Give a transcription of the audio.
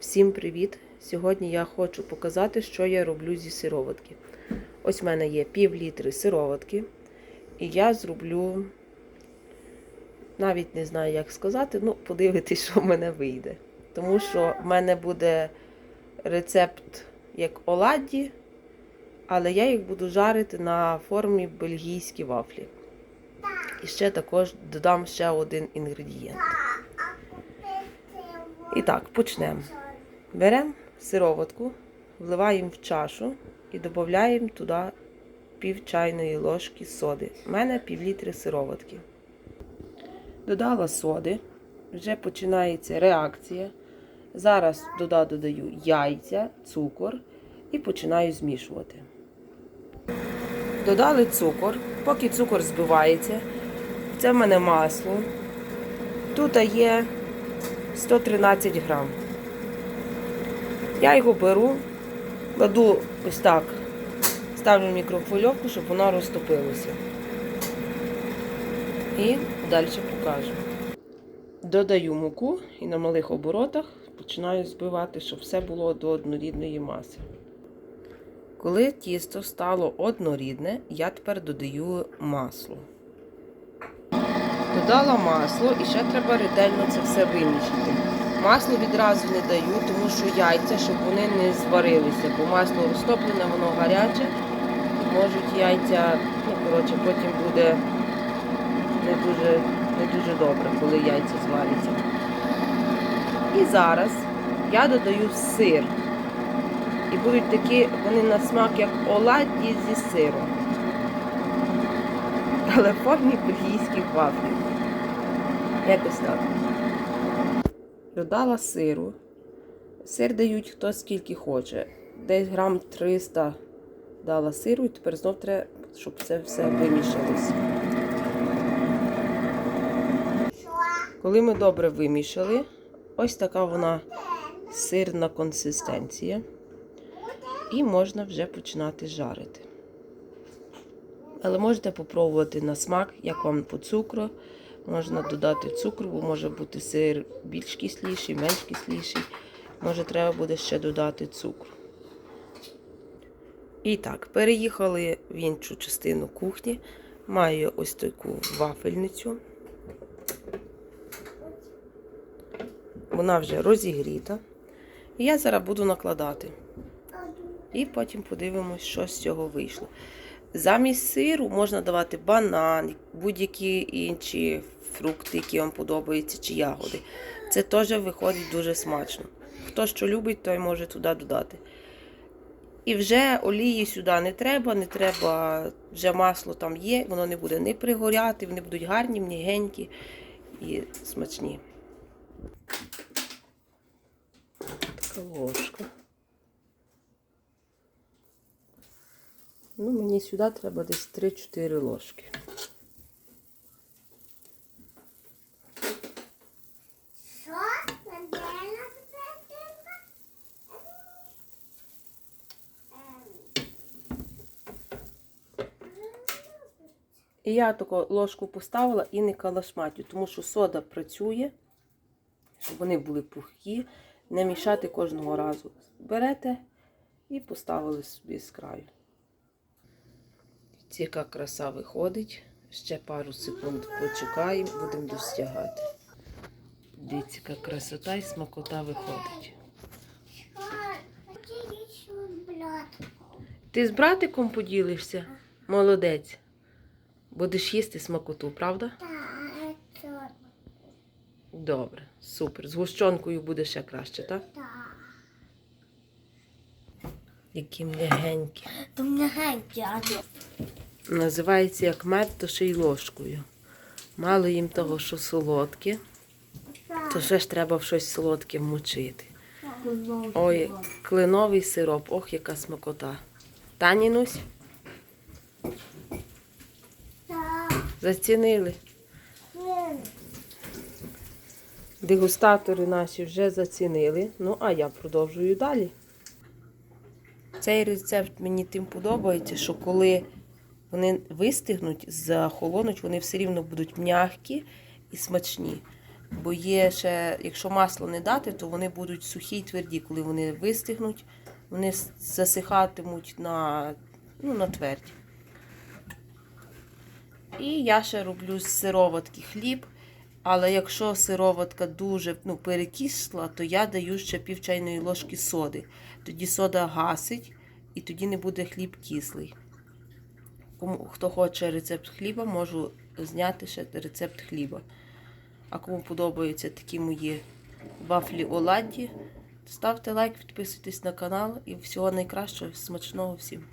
Всім привіт! Сьогодні я хочу показати, що я роблю зі сироватки. Ось в мене є пів літри сироватки, і я зроблю, навіть не знаю, як сказати, ну, подивитись, що в мене вийде. Тому що в мене буде рецепт як оладді, але я їх буду жарити на формі бельгійські вафлі. І ще також додам ще один інгредієнт. І так, почнемо. Беремо сироватку, вливаємо в чашу і додаємо туди пів чайної ложки соди. У мене пів літри сироватки. Додала соди, вже починається реакція. Зараз туди додаю яйця, цукор і починаю змішувати. Додали цукор, поки цукор збивається. Це в мене масло. Тут є 113 грам. Я його беру, кладу ось так, ставлю в мікрохвильовку, щоб воно розтопилося. І далі покажу. Додаю муку і на малих оборотах починаю збивати, щоб все було до однорідної маси. Коли тісто стало однорідне, я тепер додаю масло. Додала масло і ще треба ретельно це все вимішати. Масло відразу не даю, тому що яйця, щоб вони не зварилися, бо масло розтоплене, воно гаряче. Можуть яйця, ну, коротше, потім буде не дуже, не дуже добре, коли яйця зваряться. І зараз я додаю сир. І будуть такі, вони на смак, як оладді зі сиром. Але в формі бельгійських вафлів. Якось так. Додала сиру. Сир дають хто скільки хоче. Десь грам 300 дала сиру, і тепер знов треба, щоб це все вимішалося. Коли ми добре вимішали, ось така вона сирна консистенція. І можна вже починати жарити. Але можете попробувати на смак, як вам по цукру. Можна додати цукру, бо може бути сир більш кисліший, менш кисліший. Може, треба буде ще додати цукру. І так, переїхали в іншу частину кухні. Маю ось таку вафельницю. Вона вже розігріта. І я зараз буду накладати. І потім подивимось, що з цього вийшло. Замість сиру можна давати банан, будь-які інші фрукти, які вам подобаються, чи ягоди. Це теж виходить дуже смачно. Хто що любить, той може туди додати. І вже олії сюди не треба, не треба, вже масло там є, воно не буде не пригоряти, вони будуть гарні, м'ягенькі і смачні. Така ложка. Ну, мені сюди треба десь 3-4 ложки. Що? Надела І я таку ложку поставила і не калашматю, тому що сода працює, щоб вони були пухкі, не мішати кожного разу. Берете і поставили собі з краю. Ці яка краса виходить. Ще пару секунд почекаємо, будемо достягати. Дивіться, яка красота і смакота виходить. Ти з братиком поділишся? Молодець. Будеш їсти смакоту, правда? Добре, супер. З гущонкою буде ще краще, так? Які м'ягенькі. То м'ягенькі, а то Називається як мед, то ще й ложкою. Мало їм того, що солодке, то ще ж треба в щось солодке мочити. Ой, кленовий сироп, ох, яка смакота. Та, Нінусь? Зацінили. Дегустатори наші вже зацінили. Ну, а я продовжую далі. Цей рецепт мені тим подобається, що коли вони вистигнуть, захолонуть, вони все рівно будуть м'які і смачні. Бо є ще, якщо масло не дати, то вони будуть сухі й тверді. Коли вони вистигнуть, вони засихатимуть на, ну, на тверді. І я ще роблю з сироватки хліб. Але якщо сироватка дуже ну, перекисла, то я даю ще пів чайної ложки соди. Тоді сода гасить і тоді не буде хліб кислий. Кому, хто хоче рецепт хліба, можу зняти ще рецепт хліба. А кому подобаються такі мої вафлі оладді, ставте лайк, підписуйтесь на канал і всього найкращого, смачного всім.